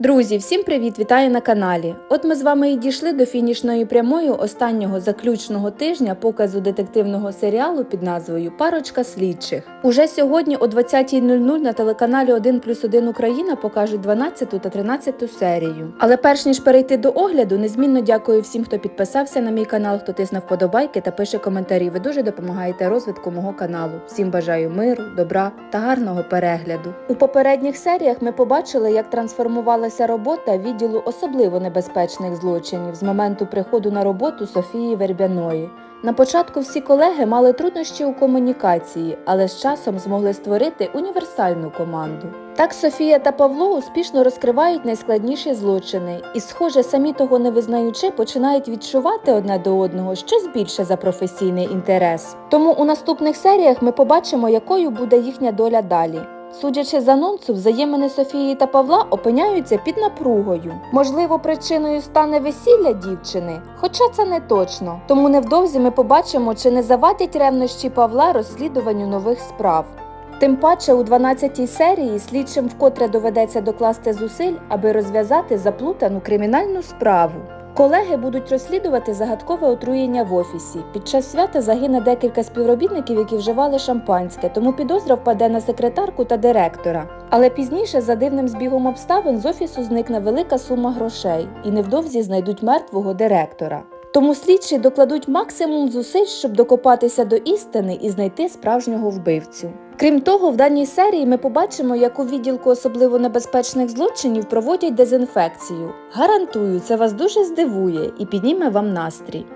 Друзі, всім привіт! Вітаю на каналі. От ми з вами і дійшли до фінішної прямої останнього заключного тижня показу детективного серіалу під назвою Парочка слідчих. Уже сьогодні о 20.00 на телеканалі 1 плюс 1 Україна покажуть 12 та 13 серію. Але перш ніж перейти до огляду, незмінно дякую всім, хто підписався на мій канал, хто тисне вподобайки та пише коментарі. Ви дуже допомагаєте розвитку мого каналу. Всім бажаю миру, добра та гарного перегляду. У попередніх серіях ми побачили, як трансформувалася робота відділу особливо небезпечних злочинів з моменту приходу на роботу Софії Вербяної. На початку всі колеги мали труднощі у комунікації, але з часом змогли створити універсальну команду. Так Софія та Павло успішно розкривають найскладніші злочини і, схоже, самі того не визнаючи, починають відчувати одне до одного щось більше за професійний інтерес. Тому у наступних серіях ми побачимо, якою буде їхня доля далі. Судячи з анонсу, взаємини Софії та Павла опиняються під напругою. Можливо, причиною стане весілля дівчини, хоча це не точно. Тому невдовзі ми побачимо, чи не завадять ревнощі Павла розслідуванню нових справ. Тим паче у 12-й серії слідчим вкотре доведеться докласти зусиль, аби розв'язати заплутану кримінальну справу. Колеги будуть розслідувати загадкове отруєння в офісі. Під час свята загине декілька співробітників, які вживали шампанське, тому підозра впаде на секретарку та директора. Але пізніше, за дивним збігом обставин, з офісу зникне велика сума грошей і невдовзі знайдуть мертвого директора. Тому слідчі докладуть максимум зусиль, щоб докопатися до істини і знайти справжнього вбивцю. Крім того, в даній серії ми побачимо, як у відділку особливо небезпечних злочинів проводять дезінфекцію. Гарантую, це вас дуже здивує і підніме вам настрій.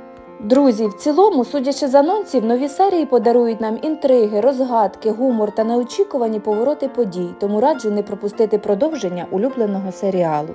Друзі, в цілому, судячи з анонсів, нові серії подарують нам інтриги, розгадки, гумор та неочікувані повороти подій, тому раджу не пропустити продовження улюбленого серіалу.